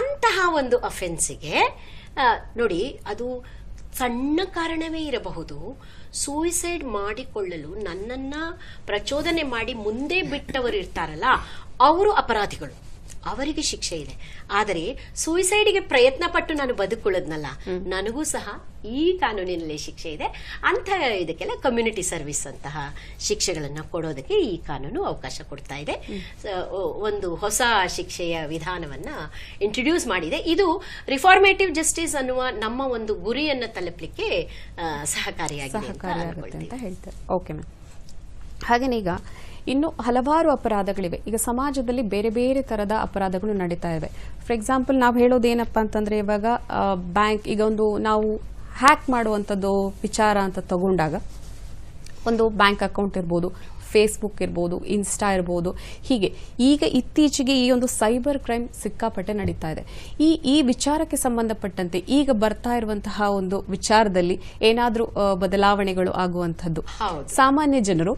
S4: ಅಂತಹ ಒಂದು ಅಫೆನ್ಸಿಗೆ ನೋಡಿ, ಅದು ಸಣ್ಣ ಕಾರಣವೇ ಇರಬಹುದು. ಸೂಯಿಸೈಡ್ ಮಾಡಿಕೊಳ್ಳಲು ನನ್ನನ್ನ ಪ್ರಚೋದನೆ ಮಾಡಿ ಮುಂದೆ ಬಿಟ್ಟವರು ಇರ್ತಾರಲ್ಲ, ಅವರು ಅಪರಾಧಿಗಳು. ಅವರಿಗೆ ಶಿಕ್ಷೆ ಇದೆ. ಆದರೆ ಸೂಯಿಸೈಡ್ಗೆ ಪ್ರಯತ್ನ ಪಟ್ಟು ನಾನು ಬದುಕೊಳ್ಳೋದ್ನಲ್ಲ ನನಗೂ ಸಹ ಈ ಕಾನೂನಿನಲ್ಲಿ ಶಿಕ್ಷೆ ಇದೆ. ಅಂತ ಇದಕ್ಕೆಲ್ಲ ಕಮ್ಯುನಿಟಿ ಸರ್ವಿಸ್ ಅಂತಹ ಶಿಕ್ಷೆಗಳನ್ನು ಕೊಡೋದಕ್ಕೆ ಈ ಕಾನೂನು ಅವಕಾಶ ಕೊಡ್ತಾ ಇದೆ. ಒಂದು ಹೊಸ ಶಿಕ್ಷೆಯ ವಿಧಾನವನ್ನ ಇಂಟ್ರೊಡ್ಯೂಸ್ ಮಾಡಿದೆ. ಇದು ರಿಫಾರ್ಮೇಟಿವ್ ಜಸ್ಟಿಸ್ ಅನ್ನುವ ನಮ್ಮ ಒಂದು ಗುರಿಯನ್ನ ತಲುಪಲಿಕ್ಕೆ ಸಹಕಾರಿಯಾಗಿದೆ ಅಂತ
S5: ಹೇಳ್ತಾರೆ. ಓಕೆ ಮ್ಯಾಮ್ ಹಾಗೇನೆ ಈಗ ಇನ್ನು ಹಲವಾರು ಅಪರಾಧಗಳಿವೆ. ಈಗ ಸಮಾಜದಲ್ಲಿ ಬೇರೆ ಬೇರೆ ತರದ ಅಪರಾಧಗಳು ನಡೀತಾ ಇವೆ. ಫಾರ್ ಎಕ್ಸಾಂಪಲ್ ನಾವು ಹೇಳೋದೇನಪ್ಪ ಅಂತಂದ್ರೆ ಇವಾಗ ಬ್ಯಾಂಕ್ ಈಗ ಒಂದು ನಾವು ಹ್ಯಾಕ್ ಮಾಡುವಂಥದ್ದು ವಿಚಾರ ಅಂತ ತಗೊಂಡಾಗ ಒಂದು ಬ್ಯಾಂಕ್ ಅಕೌಂಟ್ ಇರ್ಬೋದು ಫೇಸ್ಬುಕ್ ಇರ್ಬೋದು ಇನ್ಸ್ಟಾ ಇರ್ಬೋದು ಹೀಗೆ. ಈಗ ಇತ್ತೀಚೆಗೆ ಈ ಒಂದು ಸೈಬರ್ ಕ್ರೈಮ್ ಸಿಕ್ಕಾಪಟ್ಟೆ ನಡೀತಾ ಇದೆ. ಈ ಈ ವಿಚಾರಕ್ಕೆ ಸಂಬಂಧಪಟ್ಟಂತೆ ಈಗ ಬರ್ತಾ ಇರುವಂತಹ ಒಂದು ವಿಚಾರದಲ್ಲಿ ಏನಾದರೂ ಬದಲಾವಣೆಗಳು ಆಗುವಂಥದ್ದು. ಸಾಮಾನ್ಯ ಜನರು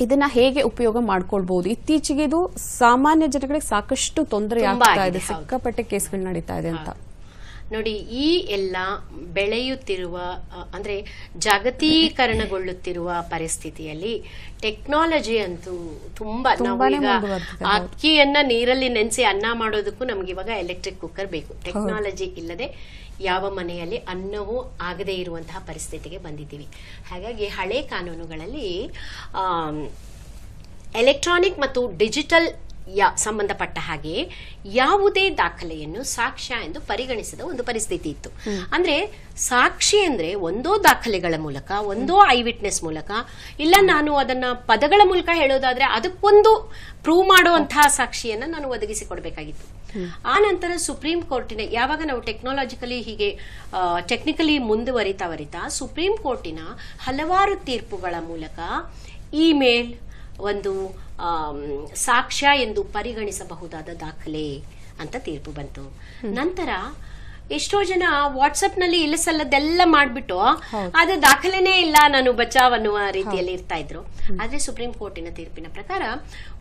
S5: ಇದನ್ನ ಹೇಗೆ ಉಪಯೋಗ ಮಾಡ್ಕೊಳ್ಬಹುದು? ಇತ್ತೀಚೆಗೆ ಇದು ಸಾಮಾನ್ಯ ಜನಗಳಿಗೆ ಸಾಕಷ್ಟು ತೊಂದರೆ ಆಗ್ತಾ ಇದೆ. ಸಿಕ್ಕಾಪಟ್ಟೆ ಕೇಸ್ಗಳು ನಡೀತಾ ಇದೆ ಅಂತ.
S4: ನೋಡಿ ಈ ಎಲ್ಲ ಬೆಳೆಯುತ್ತಿರುವ ಅಂದ್ರೆ ಜಾಗತೀಕರಣಗೊಳ್ಳುತ್ತಿರುವ ಪರಿಸ್ಥಿತಿಯಲ್ಲಿ ಟೆಕ್ನಾಲಜಿ ಅಂತೂ ತುಂಬಾ ನಾವು
S5: ತುಂಬಾನೇ
S4: ಈಗ ಅಕ್ಕಿಯನ್ನ ನೀರಲ್ಲಿ ನೆನೆಸಿ ಅನ್ನ ಮಾಡೋದಕ್ಕೂ ನಮ್ಗೆ ಇವಾಗ ಎಲೆಕ್ಟ್ರಿಕ್ ಕುಕ್ಕರ್ ಬೇಕು. ಟೆಕ್ನಾಲಜಿ ಇಲ್ಲದೆ ಯಾವ ಮನೆಯಲ್ಲಿ ಅನ್ನವೂ ಆಗದೇ ಇರುವಂತಹ ಪರಿಸ್ಥಿತಿಗೆ ಬಂದಿದ್ದೀವಿ. ಹಾಗಾಗಿ ಹಳೆ ಕಾನೂನುಗಳಲ್ಲಿ ಎಲೆಕ್ಟ್ರಾನಿಕ್ ಮತ್ತು ಡಿಜಿಟಲ್ ಯಾ ಸಂಬಂಧಪಟ್ಟ ಹಾಗೆ ಯಾವುದೇ ದಾಖಲೆಯನ್ನು ಸಾಕ್ಷ್ಯ ಎಂದು ಪರಿಗಣಿಸಿದ ಒಂದು ಪರಿಸ್ಥಿತಿ ಇತ್ತು. ಅಂದ್ರೆ ಸಾಕ್ಷಿ ಅಂದ್ರೆ ಒಂದೋ ದಾಖಲೆಗಳ ಮೂಲಕ ಒಂದೋ ಐ ವಿಟ್ನೆಸ್ ಮೂಲಕ ಇಲ್ಲ ನಾನು ಅದನ್ನ ಪದಗಳ ಮೂಲಕ ಹೇಳೋದಾದ್ರೆ ಅದಕ್ಕೊಂದು ಪ್ರೂವ್ ಮಾಡುವಂತಹ ಸಾಕ್ಷಿಯನ್ನ ನಾನು ಒದಗಿಸಿಕೊಡ್ಬೇಕಾಗಿತ್ತು. ಆ ನಂತರ ಸುಪ್ರೀಂ ಕೋರ್ಟಿನ ಯಾವಾಗ ನಾವು ಟೆಕ್ನಾಲಜಿಕಲಿ ಹೀಗೆ ಟೆಕ್ನಿಕಲಿ ಮುಂದುವರಿತಾ ವರಿತಾ ಸುಪ್ರೀಂ ಕೋರ್ಟಿನ ಹಲವಾರು ತೀರ್ಪುಗಳ ಮೂಲಕ ಇಮೇಲ್ ಒಂದು ಸಾಕ್ಷ್ಯ ಎಂದು ಪರಿಗಣಿಸಬಹುದಾದ ದಾಖಲೆ ಅಂತ ತೀರ್ಪು ಬಂತು. ನಂತರ ಎಷ್ಟೋ ಜನ ವಾಟ್ಸಪ್ನಲ್ಲಿ ಇಲ್ಲಸಲ್ಲದೆಲ್ಲ ಮಾಡ್ಬಿಟ್ಟು ಅದು ದಾಖಲೆನೇ ಇಲ್ಲ ನಾನು ಬಚಾವ್ ಅನ್ನುವ ರೀತಿಯಲ್ಲಿ ಇರ್ತಾ ಇದ್ರು. ಆದ್ರೆ ಸುಪ್ರೀಂ ಕೋರ್ಟಿನ ತೀರ್ಪಿನ ಪ್ರಕಾರ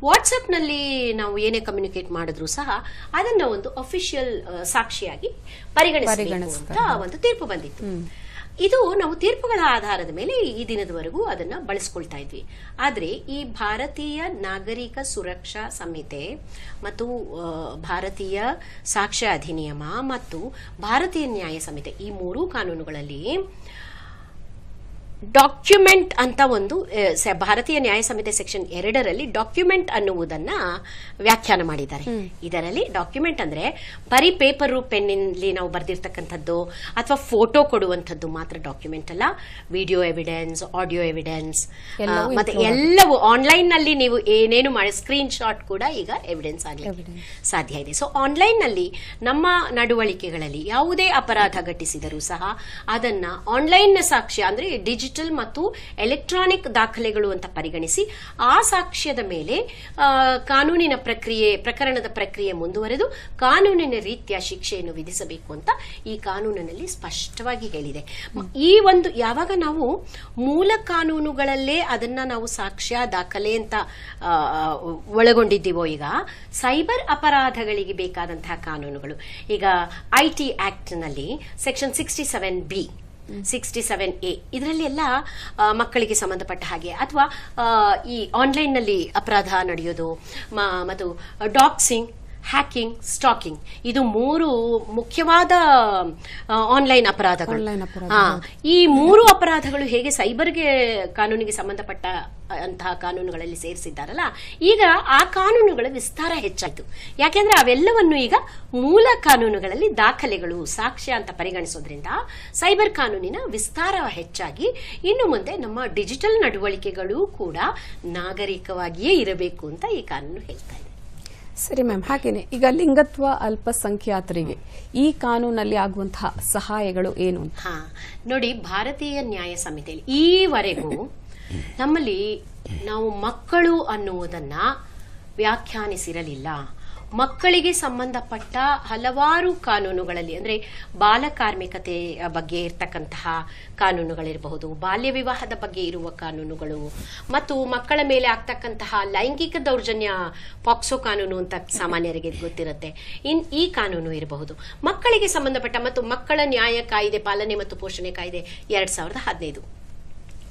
S4: ವಾಟ್ಸಪ್ನಲ್ಲಿ ನಾವು ಏನೇ ಕಮ್ಯುನಿಕೇಟ್ ಮಾಡಿದ್ರು ಸಹ ಅದನ್ನ ಒಂದು ಅಫಿಷಿಯಲ್ ಸಾಕ್ಷಿಯಾಗಿ ಪರಿಗಣಿಸಬೇಕು ಅಂತ ಒಂದು ತೀರ್ಪು ಬಂದಿತ್ತು. ಇದು ನಾವು ತೀರ್ಪುಗಳ ಆಧಾರದ ಮೇಲೆ ಈ ದಿನದವರೆಗೂ ಅದನ್ನ ಬಳಸ್ಕೊಳ್ತಾ ಇದ್ವಿ. ಆದ್ರೆ ಈ ಭಾರತೀಯ ನಾಗರಿಕ ಸುರಕ್ಷಾ ಸಂಹಿತೆ ಮತ್ತು ಭಾರತೀಯ ಸಾಕ್ಷ್ಯ ಅಧಿನಿಯಮ ಮತ್ತು ಭಾರತೀಯ ನ್ಯಾಯ ಸಂಹಿತೆ ಈ ಮೂರೂ ಕಾನೂನುಗಳಲ್ಲಿ ಡಾಕ್ಯುಮೆಂಟ್ ಅಂತ ಒಂದು ಭಾರತೀಯ ನ್ಯಾಯ ಸಮಿತಿ ಸೆಕ್ಷನ್ ಎರಡರಲ್ಲಿ ಡಾಕ್ಯುಮೆಂಟ್ ಅನ್ನುವುದನ್ನ ವ್ಯಾಖ್ಯಾನ ಮಾಡಿದ್ದಾರೆ. ಇದರಲ್ಲಿ ಡಾಕ್ಯುಮೆಂಟ್ ಅಂದ್ರೆ ಬರೀ ಪೇಪರ್ ಪೆನ್ನಲ್ಲಿ ನಾವು ಬರೆದಿರ್ತಕ್ಕಂಥದ್ದು ಅಥವಾ ಫೋಟೋ ಕೊಡುವಂಥದ್ದು ಮಾತ್ರ ಡಾಕ್ಯುಮೆಂಟ್ ಅಲ್ಲ. ವಿಡಿಯೋ ಎವಿಡೆನ್ಸ್ ಆಡಿಯೋ ಎವಿಡೆನ್ಸ್ ಮತ್ತೆ ಎಲ್ಲವೂ ಆನ್ಲೈನ್ನಲ್ಲಿ ನೀವು ಏನೇನು ಮಾಡಿ ಸ್ಕ್ರೀನ್ ಶಾಟ್ ಕೂಡ ಈಗ ಎವಿಡೆನ್ಸ್ ಆಗಲಿಕ್ಕೆ ಸಾಧ್ಯ ಇದೆ. ಸೊ ಆನ್ಲೈನ್ನಲ್ಲಿ ನಮ್ಮ ನಡವಳಿಕೆಗಳಲ್ಲಿ ಯಾವುದೇ ಅಪರಾಧ ಘಟಿಸಿದರೂ ಸಹ ಅದನ್ನ ಆನ್ಲೈನ್ ಸಾಕ್ಷಿ ಅಂದ್ರೆ ಡಿಜಿಟಲ್ ಮತ್ತು ಎಲೆಕ್ಟ್ರಾನಿಕ್ ದಾಖಲೆಗಳು ಅಂತ ಪರಿಗಣಿಸಿ, ಆ ಸಾಕ್ಷ್ಯದ ಮೇಲೆ ಕಾನೂನಿನ ಪ್ರಕ್ರಿಯೆ, ಪ್ರಕರಣದ ಪ್ರಕ್ರಿಯೆ ಮುಂದುವರೆದು ಕಾನೂನಿನ ರೀತಿಯ ಶಿಕ್ಷೆಯನ್ನು ವಿಧಿಸಬೇಕು ಅಂತ ಈ ಕಾನೂನಿನಲ್ಲಿ ಸ್ಪಷ್ಟವಾಗಿ ಹೇಳಿದೆ. ಈ ಒಂದು, ಯಾವಾಗ ನಾವು ಮೂಲ ಕಾನೂನುಗಳಲ್ಲೇ ಅದನ್ನ ನಾವು ಸಾಕ್ಷ್ಯ, ದಾಖಲೆ ಅಂತ ಒಳಗೊಂಡಿದ್ದೀವೋ ಈಗ, ಸೈಬರ್ ಅಪರಾಧಗಳಿಗೆ ಬೇಕಾದಂತಹ ಕಾನೂನುಗಳು. ಈಗ I T ಆಕ್ಟ್ನಲ್ಲಿ section sixty seven B sixty seven A ಇದರಲ್ಲಿ ಎಲ್ಲ ಮಕ್ಕಳಿಗೆ ಸಂಬಂಧಪಟ್ಟ ಹಾಗೆ. ಅಥವಾ ಈ ಆನ್ಲೈನ್ನಲ್ಲಿ ಅಪರಾಧ ನಡೆಯೋದು ಮತ್ತು ಡಾಕ್ಸಿಂಗ್ ಹ್ಯಾಕಿಂಗ್ ಸ್ಟಾಕಿಂಗ್ ಇದು ಮೂರು ಮುಖ್ಯವಾದ ಆನ್ಲೈನ್ ಅಪರಾಧಗಳು. ಈ ಮೂರು ಅಪರಾಧಗಳು ಹೇಗೆ ಸೈಬರ್ಗೆ ಕಾನೂನಿಗೆ ಸಂಬಂಧಪಟ್ಟ ಅಂತಹ ಕಾನೂನುಗಳಲ್ಲಿ ಸೇರಿಸಿದ್ದಾರಲ್ಲ ಈಗ ಆ ಕಾನೂನುಗಳ ವಿಸ್ತಾರ ಹೆಚ್ಚಾಯಿತು. ಯಾಕೆಂದ್ರೆ ಅವೆಲ್ಲವನ್ನು ಈಗ ಮೂಲ ಕಾನೂನುಗಳಲ್ಲಿ ದಾಖಲೆಗಳು ಸಾಕ್ಷ್ಯ ಅಂತ ಪರಿಗಣಿಸೋದ್ರಿಂದ ಸೈಬರ್ ಕಾನೂನಿನ ವಿಸ್ತಾರ ಹೆಚ್ಚಾಗಿ ಇನ್ನು ಮುಂದೆ ನಮ್ಮ ಡಿಜಿಟಲ್ ನಡವಳಿಕೆಗಳು ಕೂಡ ನಾಗರಿಕವಾಗಿಯೇ ಇರಬೇಕು ಅಂತ ಈ ಕಾನೂನು ಹೇಳ್ತಾ ಇದೆ.
S5: ಸರಿ ಮ್ಯಾಮ್, ಹಾಗೇನೆ. ಈಗ ಲಿಂಗತ್ವ ಅಲ್ಪಸಂಖ್ಯಾತರಿಗೆ ಈ ಕಾನೂನಲ್ಲಿ ಆಗುವಂತಹ ಸಹಾಯಗಳು ಏನು
S4: ಹಾ, ನೋಡಿ, ಭಾರತೀಯ ನ್ಯಾಯ ಸಮಿತಿಯಲ್ಲಿ ಈವರೆಗೂ ನಮ್ಮಲ್ಲಿ ನಾವು ಮಕ್ಕಳು ಅನ್ನುವುದನ್ನ ವ್ಯಾಖ್ಯಾನಿಸಿರಲಿಲ್ಲ. ಮಕ್ಕಳಿಗೆ ಸಂಬಂಧಪಟ್ಟ ಹಲವಾರು ಕಾನೂನುಗಳಲ್ಲಿ, ಅಂದ್ರೆ ಬಾಲ ಕಾರ್ಮಿಕತೆ ಬಗ್ಗೆ ಇರ್ತಕ್ಕಂತಹ ಕಾನೂನುಗಳಿರಬಹುದು, ಬಾಲ್ಯ ವಿವಾಹದ ಬಗ್ಗೆ ಇರುವ ಕಾನೂನುಗಳು, ಮತ್ತು ಮಕ್ಕಳ ಮೇಲೆ ಆಗ್ತಕ್ಕಂತಹ ಲೈಂಗಿಕ ದೌರ್ಜನ್ಯ, ಪಾಕ್ಸೋ ಕಾನೂನು ಅಂತ ಸಾಮಾನ್ಯರಿಗೆ ಗೊತ್ತಿರುತ್ತೆ. ಇನ್ ಈ ಕಾನೂನು ಇರಬಹುದು. ಮಕ್ಕಳಿಗೆ ಸಂಬಂಧಪಟ್ಟ ಮತ್ತು ಮಕ್ಕಳ ನ್ಯಾಯ ಕಾಯ್ದೆ, ಪಾಲನೆ ಮತ್ತು ಪೋಷಣೆ ಕಾಯ್ದೆ ಎರಡ್ ಸಾವಿರದ ಹದಿನೈದು.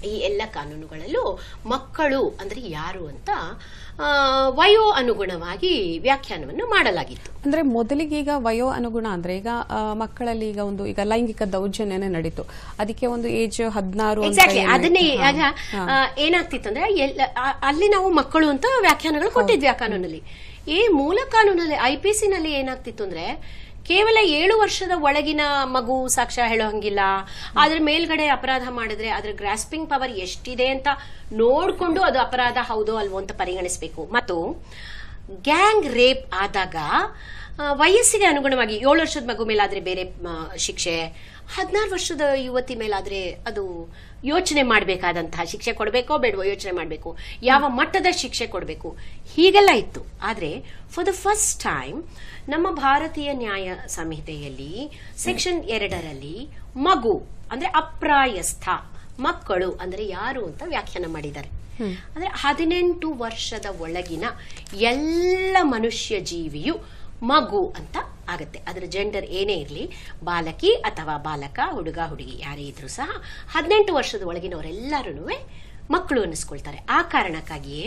S4: ಈ ಎಲ್ಲ ಕಾನೂನುಗಳಲ್ಲೂ ಮಕ್ಕಳು ಅಂದ್ರೆ ಯಾರು ಅಂತ ವಯೋ ಅನುಗುಣವಾಗಿ ವ್ಯಾಖ್ಯಾನವನ್ನು ಮಾಡಲಾಗಿತ್ತು.
S5: ಅಂದ್ರೆ ಮೊದಲಿಗೆ ಈಗ ವಯೋ ಅನುಗುಣ ಅಂದ್ರೆ ಈಗ ಮಕ್ಕಳಲ್ಲಿ ಈಗ ಒಂದು ಈಗ ಲೈಂಗಿಕ ದೌರ್ಜನ್ಯನೆ ನಡೀತು. ಅದಕ್ಕೆ ಒಂದು ಏಜ್ ಹದಿನಾರು
S4: ಎಕ್ಸಾಕ್ಟ್ಲಿ. ಅದನ್ನೇ ಆಗ ಏನಾಗ್ತಿತ್ತು ಅಂದ್ರೆ ಅಲ್ಲಿ ನಾವು ಮಕ್ಕಳು ಅಂತ ವ್ಯಾಖ್ಯಾನಗಳು ಕೊಟ್ಟಿದ್ವಿ ಆ ಕಾನೂನಲ್ಲಿ. ಈ ಮೂಲ ಕಾನೂನಲ್ಲಿ ಐ ಪಿ ಸಿ ನಲ್ಲಿ ಏನಾಗ್ತಿತ್ತು ಅಂದ್ರೆ ಕೇವಲ ಏಳು ವರ್ಷದ ಒಳಗಿನ ಮಗು ಸಾಕ್ಷ್ಯ ಹೇಳೋ ಹಂಗಿಲ್ಲ. ಅದ್ರ ಮೇಲ್ಗಡೆ ಅಪರಾಧ ಮಾಡಿದ್ರೆ ಅದ್ರ ಗ್ರಾಸ್ಪಿಂಗ್ ಪವರ್ ಎಷ್ಟಿದೆ ಅಂತ ನೋಡ್ಕೊಂಡು ಅದು ಅಪರಾಧ ಹೌದೋ ಅಲ್ವೋ ಅಂತ ಪರಿಗಣಿಸಬೇಕು. ಮತ್ತು ಗ್ಯಾಂಗ್ ರೇಪ್ ಆದಾಗ ವಯಸ್ಸಿಗೆ ಅನುಗುಣವಾಗಿ ಏಳು ವರ್ಷದ ಮಗು ಮೇಲಾದ್ರೆ ಬೇರೆ ಶಿಕ್ಷೆ, ಹದಿನಾರು ವರ್ಷದ ಯುವತಿ ಮೇಲಾದ್ರೆ ಅದು ಯೋಚನೆ ಮಾಡಬೇಕಾದಂತಹ ಶಿಕ್ಷೆ ಕೊಡಬೇಕೋ ಬೇಡವೋ ಯೋಚನೆ ಮಾಡಬೇಕು. ಯಾವ ಮಟ್ಟದ ಶಿಕ್ಷೆ ಕೊಡಬೇಕು? ಹೀಗೆಲ್ಲ ಇತ್ತು. ಆದರೆ ಫಾರ್ ದ ಫಸ್ಟ್ ಟೈಮ್ ನಮ್ಮ ಭಾರತೀಯ ನ್ಯಾಯ ಸಂಹಿತೆಯಲ್ಲಿ ಸೆಕ್ಷನ್ ಎರಡರಲ್ಲಿ ಮಗು ಅಂದರೆ ಅಪ್ರಾಯಸ್ಥ ಮಕ್ಕಳು ಅಂದರೆ ಯಾರು ಅಂತ ವ್ಯಾಖ್ಯಾನ ಮಾಡಿದ್ದಾರೆ. ಅಂದ್ರೆ ಹದಿನೆಂಟು ವರ್ಷದ ಒಳಗಿನ ಎಲ್ಲ ಮನುಷ್ಯ ಜೀವಿಯು ಮಗು ಅಂತ ಆಗುತ್ತೆ. ಅದರ ಜೆಂಡರ್ ಏನೇ ಇರಲಿ, ಬಾಲಕಿ ಅಥವಾ ಬಾಲಕ, ಹುಡುಗ, ಹುಡುಗಿ, ಯಾರೇ ಇದ್ರೂ ಸಹ ಹದಿನೆಂಟು ವರ್ಷದ ಒಳಗಿನವರೆಲ್ಲರೂ ಮಕ್ಕಳು ಅನ್ನಿಸ್ಕೊಳ್ತಾರೆ. ಆ ಕಾರಣಕ್ಕಾಗಿಯೇ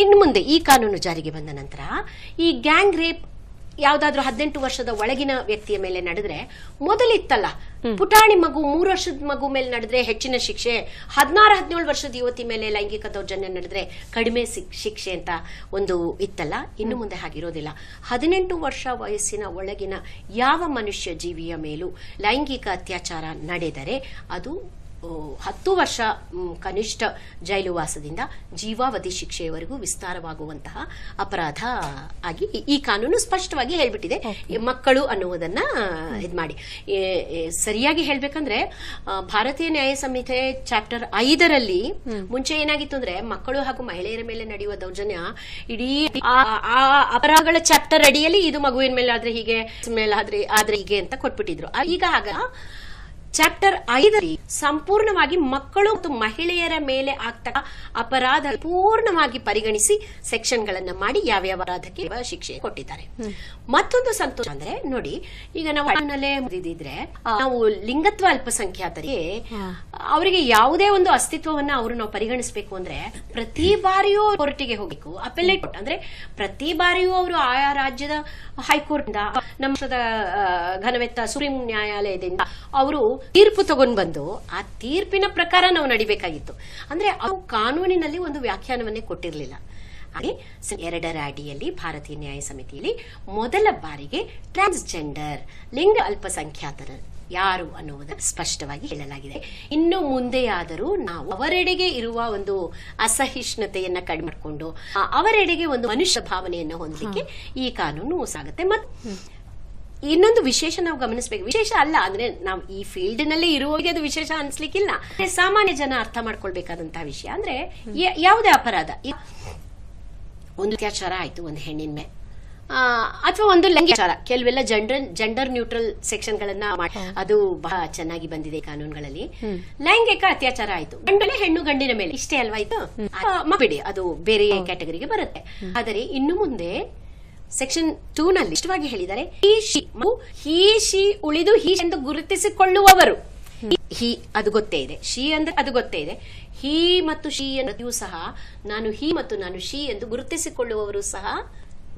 S4: ಇನ್ನು ಮುಂದೆ ಈ ಕಾನೂನು ಜಾರಿಗೆ ಬಂದ ನಂತರ ಈ ಗ್ಯಾಂಗ್ ರೇಪ್ ಯಾವ್ದಾದ್ರೂ ಹದಿನೆಂಟು ವರ್ಷದ ಒಳಗಿನ ವ್ಯಕ್ತಿಯ ಮೇಲೆ ನಡೆದ್ರೆ ಮೊದಲಿತ್ತಲ್ಲ. ಪುಟಾಣಿ ಮಗು ಮೂರು ವರ್ಷದ ಮಗು ಮೇಲೆ ನಡೆದ್ರೆ ಹೆಚ್ಚಿನ ಶಿಕ್ಷೆ ಹದಿನಾರು ಹದಿನೇಳು ವರ್ಷದ ಯುವತಿ ಮೇಲೆ ಲೈಂಗಿಕ ದೌರ್ಜನ್ಯ ನಡೆದ್ರೆ ಕಡಿಮೆ ಶಿಕ್ಷೆ ಅಂತ ಒಂದು ಇತ್ತಲ್ಲ. ಇನ್ನು ಮುಂದೆ ಹಾಗಿರೋದಿಲ್ಲ. ಹದಿನೆಂಟು ವರ್ಷ ವಯಸ್ಸಿನ ಒಳಗಿನ ಯಾವ ಮನುಷ್ಯ ಜೀವಿಯ ಮೇಲೂ ಲೈಂಗಿಕ ಅತ್ಯಾಚಾರ ನಡೆದರೆ ಅದು ಹತ್ತು ವರ್ಷ ಕನಿಷ್ಠ ಜೈಲುವಾಸದಿಂದ ಜೀವಾವಧಿ ಶಿಕ್ಷೆಯವರೆಗೂ ವಿಸ್ತಾರವಾಗುವಂತಹ ಅಪರಾಧ ಆಗಿ ಈ- ಕಾನೂನು ಸ್ಪಷ್ಟವಾಗಿ ಹೇಳ್ಬಿಟ್ಟಿದೆ. ಮಕ್ಕಳು ಅನ್ನುವುದನ್ನ ಇದು ಮಾಡಿ. ಸರಿಯಾಗಿ ಹೇಳ್ಬೇಕಂದ್ರೆ ಭಾರತೀಯ ನ್ಯಾಯ ಸಂಹಿತೆ ಚಾಪ್ಟರ್ ಐದರಲ್ಲಿ ಮುಂಚೆ ಏನಾಗಿತ್ತು ಅಂದ್ರೆ ಮಕ್ಕಳು ಹಾಗೂ ಮಹಿಳೆಯರ ಮೇಲೆ ನಡೆಯುವ ದೌರ್ಜನ್ಯ ಇಡೀ ಅಪರಾಧಗಳ ಚಾಪ್ಟರ್ ಅಡಿಯಲ್ಲಿ ಇದು ಮಗುವಿನ ಮೇಲೆ ಆದ್ರೆ ಹೀಗೆ ಮೇಲೆ ಆದ್ರೆ ಆದ್ರೆ ಹೀಗೆ ಅಂತ ಕೊಟ್ಬಿಟ್ಟಿದ್ರು. ಈಗ ಆಗ ಚಾಪ್ಟರ್ ಐದರಲ್ಲಿ ಸಂಪೂರ್ಣವಾಗಿ ಮಕ್ಕಳು ಮತ್ತು ಮಹಿಳೆಯರ ಮೇಲೆ ಆಗ್ತಕ್ಕ ಅಪರಾಧ ಪೂರ್ಣವಾಗಿ ಪರಿಗಣಿಸಿ ಸೆಕ್ಷನ್ ಗಳನ್ನ ಮಾಡಿ ಯಾವ್ಯಾವ ಅಪರಾಧಕ್ಕೆ ಯಾವ ಶಿಕ್ಷೆ ಕೊಟ್ಟಿದ್ದಾರೆ. ಮತ್ತೊಂದು ಸಂತೋಷ ಅಂದ್ರೆ ನೋಡಿ ಈಗ ನಾವು ಮುರಿದಿದ್ರೆ ನಾವು ಲಿಂಗತ್ವ ಅಲ್ಪಸಂಖ್ಯಾತರಿಗೆ ಅವರಿಗೆ ಯಾವುದೇ ಒಂದು ಅಸ್ತಿತ್ವವನ್ನ ಅವರು ನಾವು ಪರಿಗಣಿಸಬೇಕು ಅಂದ್ರೆ ಪ್ರತಿ ಬಾರಿಯೂ ಕೋರ್ಟಿಗೆ ಹೋಗಬೇಕು ಅಪೆಲೇಟ್ ಕೋರ್ಟ್ ಅಂದ್ರೆ ಪ್ರತಿ ಬಾರಿಯೂ ಅವರು ಆಯಾ ರಾಜ್ಯದ ಹೈಕೋರ್ಟ್ ನಮ್ಮ ಘನವೆತ್ತ ಸುಪ್ರೀಂ ನ್ಯಾಯಾಲಯದಿಂದ ಅವರು ತೀರ್ಪು ತಗೊಂಡ್ ಬಂದು ಆ ತೀರ್ಪಿನ ಪ್ರಕಾರ ನಾವು ನಡಿಬೇಕಾಗಿತ್ತು. ಅಂದ್ರೆ ಅವು ಕಾನೂನಿನಲ್ಲಿ ಒಂದು ವ್ಯಾಖ್ಯಾನವನ್ನೇ ಕೊಟ್ಟಿರಲಿಲ್ಲ. ಎರಡರ ಅಡಿಯಲ್ಲಿ ಭಾರತೀಯ ನ್ಯಾಯ ಸಮಿತಿಯಲ್ಲಿ ಮೊದಲ ಬಾರಿಗೆ ಟ್ರಾನ್ಸ್ಜೆಂಡರ್ ಲಿಂಗ ಅಲ್ಪಸಂಖ್ಯಾತರ ಯಾರು ಅನ್ನುವುದನ್ನು ಸ್ಪಷ್ಟವಾಗಿ ಹೇಳಲಾಗಿದೆ. ಇನ್ನು ಮುಂದೆಯಾದರೂ ನಾವು ಅವರೆಡೆಗೆ ಇರುವ ಒಂದು ಅಸಹಿಷ್ಣುತೆಯನ್ನ ಕಡಿಮೆ ಮಾಡಿಕೊಂಡು ಅವರೆಡೆಗೆ ಒಂದು ಮನುಷ್ಯ ಭಾವನೆಯನ್ನು ಹೊಂದಲಿಕ್ಕೆ ಈ ಕಾನೂನು ಸಾಗುತ್ತೆ. ಮತ್ತು ಇನ್ನೊಂದು ವಿಶೇಷ ನಾವು ಗಮನಿಸಬೇಕು. ವಿಶೇಷ ಅಲ್ಲ ಅಂದ್ರೆ ನಾವು ಈ ಫೀಲ್ಡ್ನಲ್ಲಿ ಇರುವವರಿಗೆ ಅದು ವಿಶೇಷ ಅನ್ಸ್ಲಿಕ್ಕಿಲ್ಲ. ಸಾಮಾನ್ಯ ಜನ ಅರ್ಥ ಮಾಡ್ಕೊಳ್ಬೇಕಾದಂತಹ ವಿಷಯ ಅಂದ್ರೆ ಯಾವುದೇ ಅಪರಾಧ. ಒಂದು ಅತ್ಯಾಚಾರ ಆಯ್ತು ಒಂದು ಹೆಣ್ಣಿನ ಮೇಲೆ ಅಥವಾ ಒಂದು ಲೈಂಗಿಕ ಕೆಲವೆಲ್ಲ ಜೆಂಡರ್ ಜೆಂಡರ್ ನ್ಯೂಟ್ರಲ್ ಸೆಕ್ಷನ್ ಗಳನ್ನ ಮಾಡಿ ಅದು ಬಹಳ ಚೆನ್ನಾಗಿ ಬಂದಿದೆ ಕಾನೂನುಗಳಲ್ಲಿ. ಲೈಂಗಿಕ ಅತ್ಯಾಚಾರ ಆಯ್ತು. ಗಂಡಲೆ ಹೆಣ್ಣು ಗಂಡಿನ ಮೇಲೆ. ಇಷ್ಟೇ ಅಲ್ವಾ ಇದು? ಆ, ಬಿಡಿ ಅದು ಬೇರೆ ಕ್ಯಾಟಗರಿಗೆ ಬರುತ್ತೆ. ಆದರೆ ಇನ್ನು ಮುಂದೆ ಸೆಕ್ಷನ್ ಟೂ ನಲ್ಲಿ ಇಷ್ಟವಾಗಿ ಹೇಳಿದ್ದಾರೆ ಹಿ, ಶಿ ಹಿ, ಶಿ ಉಳಿದು ಹಿ ಎಂದು ಗುರುತಿಸಿಕೊಳ್ಳುವವರು. ಹಿ, ಅದು ಗೊತ್ತೇ ಇದೆ. ಶಿ ಅಂದ್ರೆ ಅದು ಗೊತ್ತೇ ಇದೆ. ಹಿ ಮತ್ತು ಶಿ ಅನ್ನೋದು ಸಹ ನಾನು ಹಿ ಮತ್ತು ನಾನು ಶಿ ಎಂದು ಗುರುತಿಸಿಕೊಳ್ಳುವವರು ಸಹ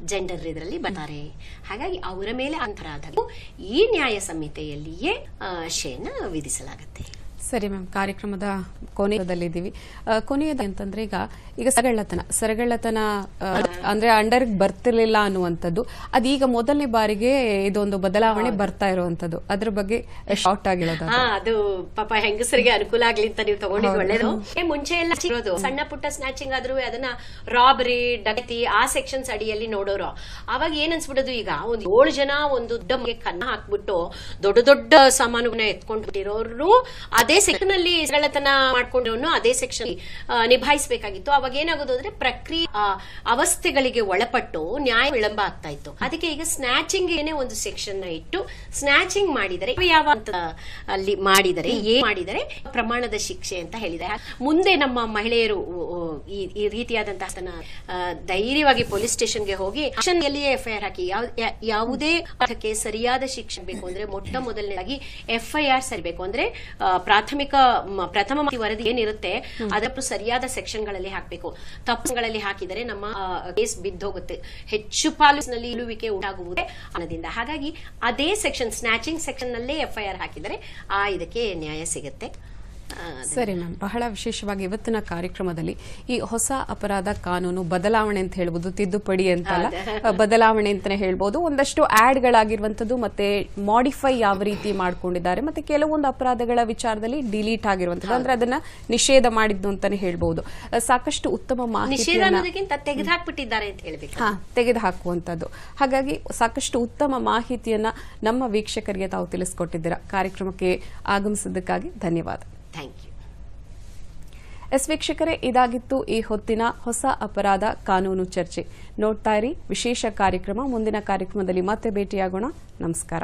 S4: ಜೆಂಡರ್ ಇದರಲ್ಲಿ ಬರ್ತಾರೆ. ಹಾಗಾಗಿ ಅವರ ಮೇಲೆ ಅಂತರಾಧಗಳು ಈ ನ್ಯಾಯ ಸಂಹಿತೆಯಲ್ಲಿಯೇ ಶೇನ ವಿಧಿಸಲಾಗುತ್ತೆ.
S3: ಸರಿ ಮ್ಯಾಮ್ ಕಾರ್ಯಕ್ರಮದ ಕೊನೆಯದಲ್ಲಿದ್ದೀವಿ ಕೊನೆಯದ ಅಂತಂದ್ರೆ ಈಗ ಈಗ ಸರಗಳ್ಳತನ. ಸರಗಳ್ಳತನ ಅಂದ್ರೆ ಅಂಡರ್ ಬರ್ತಿರ್ಲಿಲ್ಲ ಅನ್ನುವಂಥದ್ದು. ಅದೀಗ ಮೊದಲನೇ ಬಾರಿಗೆ ಇದೊಂದು ಬದಲಾವಣೆ ಬರ್ತಾ ಇರುವಂತದ್ದು ಅದ್ರ ಬಗ್ಗೆ ಶಾರ್ಟ್ ಆಗಿರೋದು
S4: ಅದು ಪಾಪ ಹೆಂಗಸರಿಗೆ ಅನುಕೂಲ ಆಗ್ಲಿ ಅಂತ ನೀವು ತಗೊಂಡಿದ್ದು ಒಳ್ಳೇದು. ಮುಂಚೆ ಎಲ್ಲ ಇರೋದು ಸಣ್ಣ ಪುಟ್ಟ ಸ್ನಾಚಿಂಗ್ ಆದ್ರೂ ಅದನ್ನ ರಾಬರಿ ಡಕತಿ ಆ ಸೆಕ್ಷನ್ಸ್ ಅಡಿಯಲ್ಲಿ ನೋಡೋರು. ಅವಾಗ ಏನ್ ಅನ್ಸ್ಬಿಡೋದು ಈಗ? ಒಂದು ಏಳು ಜನ ಒಂದು ದೊಡ್ಡ ಕನ್ನ ಹಾಕ್ಬಿಟ್ಟು ದೊಡ್ಡ ದೊಡ್ಡ ಸಾಮಾನುಗಳನ್ನ ಎತ್ಕೊಂಡು ಬಿಟ್ಟಿರೋರು ಅದೇ ಸೆಕ್ಷನ್ ಅಲ್ಲಿ ಸರಳತನ ಮಾಡ್ಕೊಂಡು ಅದೇ ಸೆಕ್ಷನ್ ನಿಭಾಯಿಸಬೇಕಾಗಿತ್ತು. ಅವಾಗ ಏನಾಗೋದು ಅಂದ್ರೆ ಪ್ರಕ್ರಿಯೆ ಅವಸ್ಥೆಗಳಿಗೆ ಒಳಪಟ್ಟು ನ್ಯಾಯ ವಿಳಂಬ ಆಗ್ತಾ ಇತ್ತು. ಅದಕ್ಕೆ ಈಗ ಸ್ನಾಚಿಂಗ್ ಏನೇ ಒಂದು ಸೆಕ್ಷನ್ ಇಟ್ಟು ಸ್ನಾಚಿಂಗ್ ಮಾಡಿದರೆ ಯಾವ ಅಲ್ಲಿ ಮಾಡಿದರೆ ಏನ್ ಮಾಡಿದರೆ ಪ್ರಮಾಣದ ಶಿಕ್ಷೆ ಅಂತ ಹೇಳಿದೆ ಮುಂದೆ ನಮ್ಮ ಮಹಿಳೆಯರು ಈ ರೀತಿಯಾದಂತಹ ಧೈರ್ಯವಾಗಿ ಪೊಲೀಸ್ ಸ್ಟೇಷನ್ಗೆ ಹೋಗಿ ಆಕ್ಷನ್ ಎಲ್ಲಿಯೇ ಎಫ್ಐಆರ್ ಹಾಕಿ ಯಾವುದೇ ಸರಿಯಾದ ಶಿಕ್ಷೆ ಬೇಕು ಅಂದ್ರೆ ಮೊಟ್ಟ ಮೊದಲನೇದಾಗಿ ಎಫ್ಐಆರ್ ಸರಿಬೇಕು. ಅಂದ್ರೆ ಆ, ಪ್ರಾಥಮಿಕ ಪ್ರಥಮ ವರದಿ ಏನಿರುತ್ತೆ ಅದಕ್ಕೂ ಸರಿಯಾದ ಸೆಕ್ಷನ್ಗಳಲ್ಲಿ ಹಾಕಬೇಕು. ತಪ್ಪುಗಳಲ್ಲಿ ಹಾಕಿದರೆ ನಮ್ಮ ಕೇಸ್ ಬಿದ್ದೋಗುತ್ತೆ. ಹೆಚ್ಚು ಪಾಲಿಸ್ನಲ್ಲಿ ಇಳುವಿಕೆ ಉಂಟಾಗುವುದೇ ಅನ್ನೋದಿಂದ. ಹಾಗಾಗಿ ಅದೇ ಸೆಕ್ಷನ್ ಸ್ನಾಚಿಂಗ್ ಸೆಕ್ಷನ್ ನಲ್ಲೇ ಎಫ್ಐಆರ್ ಹಾಕಿದರೆ ಆ ಇದಕ್ಕೆ ನ್ಯಾಯ ಸಿಗುತ್ತೆ.
S3: ಸರಿ ಮ್ಯಾಮ್. ಬಹಳ ವಿಶೇಷವಾಗಿ ಇವತ್ತಿನ ಕಾರ್ಯಕ್ರಮದಲ್ಲಿ ಈ ಹೊಸ ಅಪರಾಧ ಕಾನೂನು ಬದಲಾವಣೆ ಅಂತ ಹೇಳ್ಬೋದು ತಿದ್ದುಪಡಿ ಅಂತಲ್ಲ. ಬದಲಾವಣೆ ಅಂತಾನೆ ಹೇಳ್ಬೋದು. ಒಂದಷ್ಟು ಆಡ್ ಗಳಾಗಿರುವಂತದ್ದು ಮತ್ತೆ ಮಾಡಿಫೈ ಯಾವ ರೀತಿ ಮಾಡ್ಕೊಂಡಿದ್ದಾರೆ ಮತ್ತೆ ಕೆಲವೊಂದು ಅಪರಾಧಗಳ ವಿಚಾರದಲ್ಲಿ ಡಿಲೀಟ್ ಆಗಿರುವಂತದ್ದು ಅಂದ್ರೆ ಅದನ್ನ ನಿಷೇಧ ಮಾಡಿದ್ದು ಅಂತಾನೆ ಹೇಳ್ಬೋದು. ಸಾಕಷ್ಟು ಉತ್ತಮ
S4: ಅನ್ನೋದಕ್ಕಿಂತ ತೆಗೆದುಹಾಕ್ಬಿಟ್ಟಿದ್ದಾರೆ
S3: ಹಾ ತೆಗೆದು ಹಾಕುವಂತದ್ದು ಹಾಗಾಗಿ ಸಾಕಷ್ಟು ಉತ್ತಮ ಮಾಹಿತಿಯನ್ನ ನಮ್ಮ ವೀಕ್ಷಕರಿಗೆ ತಾವು ತಿಳಿಸ್ಕೊಟ್ಟಿದ್ದೀರಾ. ಕಾರ್ಯಕ್ರಮಕ್ಕೆ ಆಗಮಿಸಿದ್ದಕ್ಕಾಗಿ ಧನ್ಯವಾದ.
S4: ಥ್ಯಾಂಕ್ ಯು
S3: ಎಸ್ ವೀಕ್ಷಕರೇ, ಇದಾಗಿತ್ತು ಈ ಹೊತ್ತಿನ ಹೊಸ ಅಪರಾಧ ಕಾನೂನು ಚರ್ಚೆ. ನೋಡ್ತಾ ಇರಿ ವಿಶೇಷ ಕಾರ್ಯಕ್ರಮ. ಮುಂದಿನ ಕಾರ್ಯಕ್ರಮದಲ್ಲಿ ಮತ್ತೆ ಭೇಟಿಯಾಗೋಣ. ನಮಸ್ಕಾರ.